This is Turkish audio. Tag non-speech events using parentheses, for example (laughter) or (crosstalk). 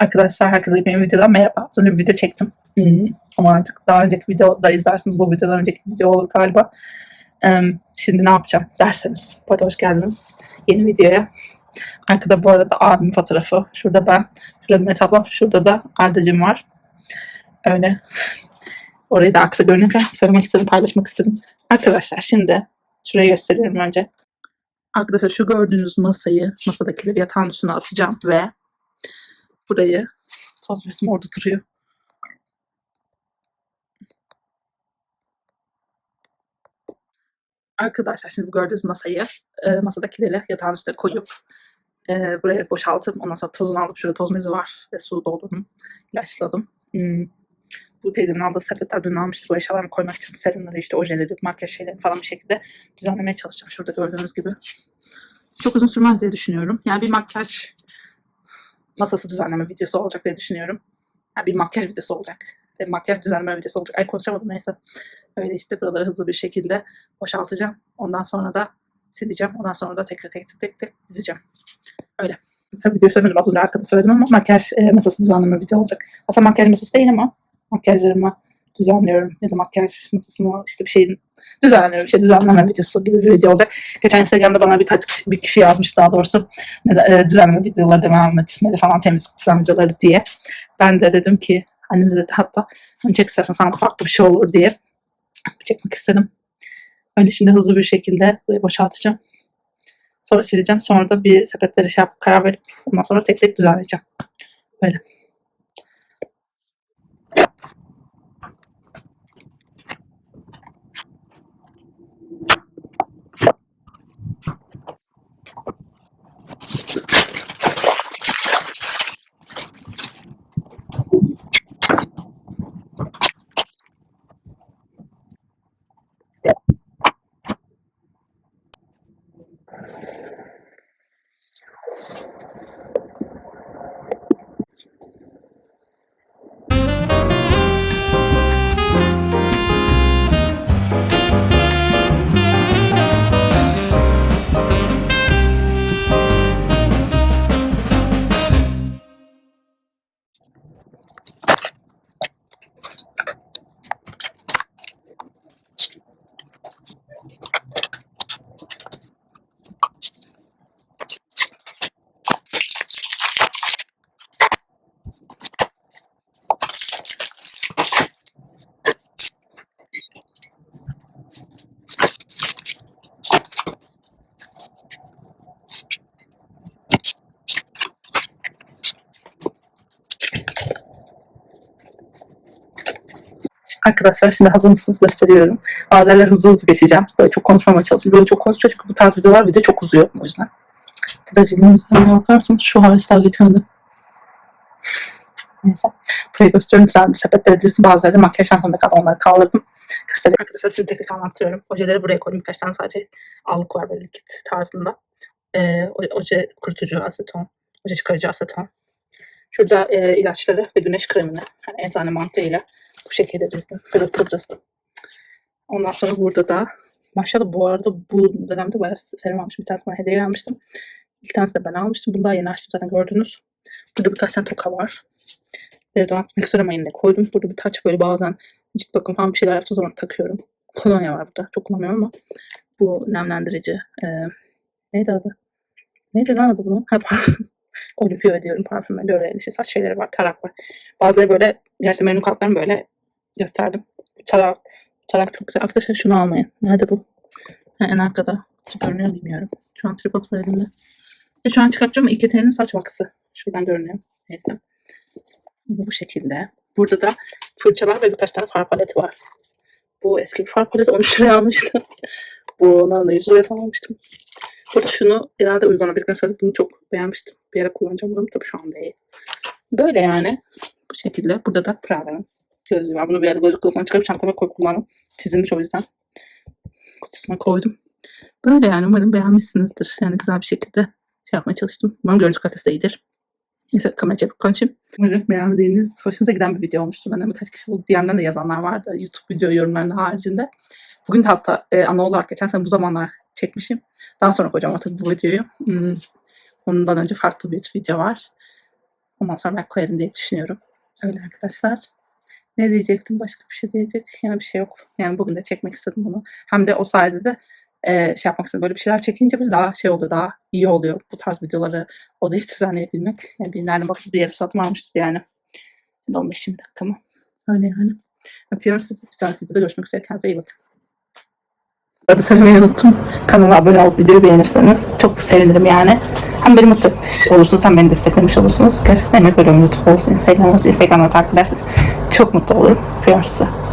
Arkadaşlar herkese benim videodan merhaba. Önce bir video çektim. Hmm, Ama artık daha önceki videoda izlersiniz. Bu videodan önceki video olur galiba. Em, Şimdi ne yapacağım derseniz. Bu arada hoş geldiniz yeni videoya. Arkada bu arada abimin fotoğrafı. Şurada ben. Şurada Mehmet ablam. Şurada da Arda'cığım var. Öyle. Orayı da arkada görünürken söylemek istedim, paylaşmak istedim. Arkadaşlar şimdi şurayı gösteriyorum önce. Arkadaşlar şu gördüğünüz masayı, masadakileri yatağın üstüne atacağım ve burayı toz besim orada duruyor. Arkadaşlar şimdi bu gördüğünüz masayı e, masadakileri yatağın üstüne koyup e, buraya boşaltıp ondan sonra tozunu alıp şurada toz mezi var ve su doldurdum. ilaçladım. Hmm. Bu teyzemin aldığı sepetler dün almıştı bu eşyalarımı koymak için serumları işte ojeleri, makyaj şeyleri falan bir şekilde düzenlemeye çalışacağım şurada gördüğünüz gibi. Çok uzun sürmez diye düşünüyorum. Yani bir makyaj masası düzenleme videosu olacak diye düşünüyorum. Yani bir makyaj videosu olacak. Ve makyaj düzenleme videosu olacak. Ay konuşamadım neyse. Öyle işte buraları hızlı bir şekilde boşaltacağım. Ondan sonra da sileceğim. Ondan sonra da tekrar tek tek tek tek dizeceğim. Öyle. Tabii video söylemedim az önce arkada söyledim ama makyaj e, masası düzenleme video olacak. Aslında makyaj masası değil ama makyajlarımı düzenliyorum. Ya da makyaj masasını işte bir şeyin düzenliyorum. Şey düzenleme videosu gibi bir video olacak. Geçen Instagram'da bana birkaç kişi, bir kişi yazmış daha doğrusu e, düzenleme videoları devam etmeli falan temizlik düzenleme videoları diye. Ben de dedim ki annem de dedi hatta hani çek istersen sana da farklı bir şey olur diye çekmek istedim. Öyle şimdi hızlı bir şekilde burayı boşaltacağım. Sonra sileceğim. Sonra da bir sepetlere şey yapıp karar verip ondan sonra tek tek düzenleyeceğim. Böyle. Arkadaşlar şimdi hazır mısınız gösteriyorum. Bazenler hızlı hızlı geçeceğim. Böyle çok konuşmamaya çalışıyorum. Böyle çok konuşuyor çünkü bu tarz videolar video çok uzuyor o yüzden. Bu da cildin üzerine bakar mısınız? Şu hariç daha geçemedi. Neyse. Burayı gösteriyorum. Güzel bir sepetlere dizdim. Bazıları makyaj çantamda kaldı. Onları kaldırdım. Gösteriyorum. Arkadaşlar şimdi tek tek anlatıyorum. Ojeleri buraya koydum. Birkaç tane sadece allık var böyle likit tarzında. Ee, oje kurutucu aseton. Oje çıkarıcı aseton. Şurada e, ilaçları ve güneş kremini. Hani eczane mantığıyla bu şekilde dizdim. Böyle pudrası. Ondan sonra burada da maşallah bu arada bu dönemde bayağı serum almışım. Bir tane bana hediye almıştım. İki tanesi de ben almıştım. Bunu daha yeni açtım zaten gördünüz. Burada birkaç tane toka var. Deodorant miksür amayını koydum. Burada bir taç böyle bazen cilt bakım falan bir şeyler yaptığı zaman takıyorum. Kolonya var burada. Çok kullanmıyorum ama bu nemlendirici. E, neydi adı? Neydi lan adı bunun? Ha parfüm. (laughs) Olimpio diyorum parfüm. Böyle işte saç şeyleri var. Tarak var. Bazıları böyle gerçi memnun kalklarım böyle gösterdim. Tarak, tarak çok güzel. Arkadaşlar şunu almayın. Nerede bu? Ha, en arkada. Görünüyor bilmiyorum. Şu an tripod var elimde. İşte şu an çıkartacağım yeteneğinin saç vaksı. Şuradan görünüyor. Neyse. Bu şekilde. Burada da fırçalar ve birkaç tane far paleti var. Bu eski bir far paleti 13 liraya almıştım. (laughs) Bunu da 100 liraya falan almıştım. Burada şunu genelde uygulanabildikten sonra bunu çok beğenmiştim. Bir ara kullanacağım bunu tabii şu an değil. Böyle yani. Bu şekilde. Burada da Prada'nın gözlüğü var. Bunu bir ara gözlük kılıfına çıkarıp çantama koyup kullandım. Çizilmiş o yüzden. Kutusuna koydum. Böyle yani umarım beğenmişsinizdir. Yani güzel bir şekilde şey yapmaya çalıştım. Umarım görüntü kalitesi de iyidir. Neyse kamera çekip konuşayım. Umarım beğendiğiniz, hoşunuza giden bir video olmuştur. Benden birkaç kişi bu DM'den de yazanlar vardı. YouTube video yorumlarının haricinde. Bugün de hatta e, ana olarak geçen sene bu zamanlar çekmişim. Daha sonra koyacağım tabii bu videoyu. Hmm, Ondan önce farklı bir video var. Ondan sonra ben koyarım diye düşünüyorum. Öyle arkadaşlar. Ne diyecektim? Başka bir şey diyecek. Yani bir şey yok. Yani bugün de çekmek istedim bunu. Hem de o sayede de e, şey yapmak istedim. Böyle bir şeyler çekince böyle daha şey oluyor. Daha iyi oluyor. Bu tarz videoları odayı düzenleyebilmek. Yani bir nereden baksanız bir yarım saatimi almıştır yani. Ya da 15-20 dakika mı? Öyle yani. Öpüyorum sizi. Bir sonraki videoda görüşmek üzere. Kendinize iyi bakın. Arada söylemeyi unuttum. Kanala abone olup videoyu beğenirseniz çok sevinirim yani. Hem beni mutlu etmiş olursunuz hem beni desteklemiş olursunuz. Gerçekten emek veriyorum YouTube olsun, Instagram olsun, Instagram'da takip ederseniz çok mutlu olurum. Sizi.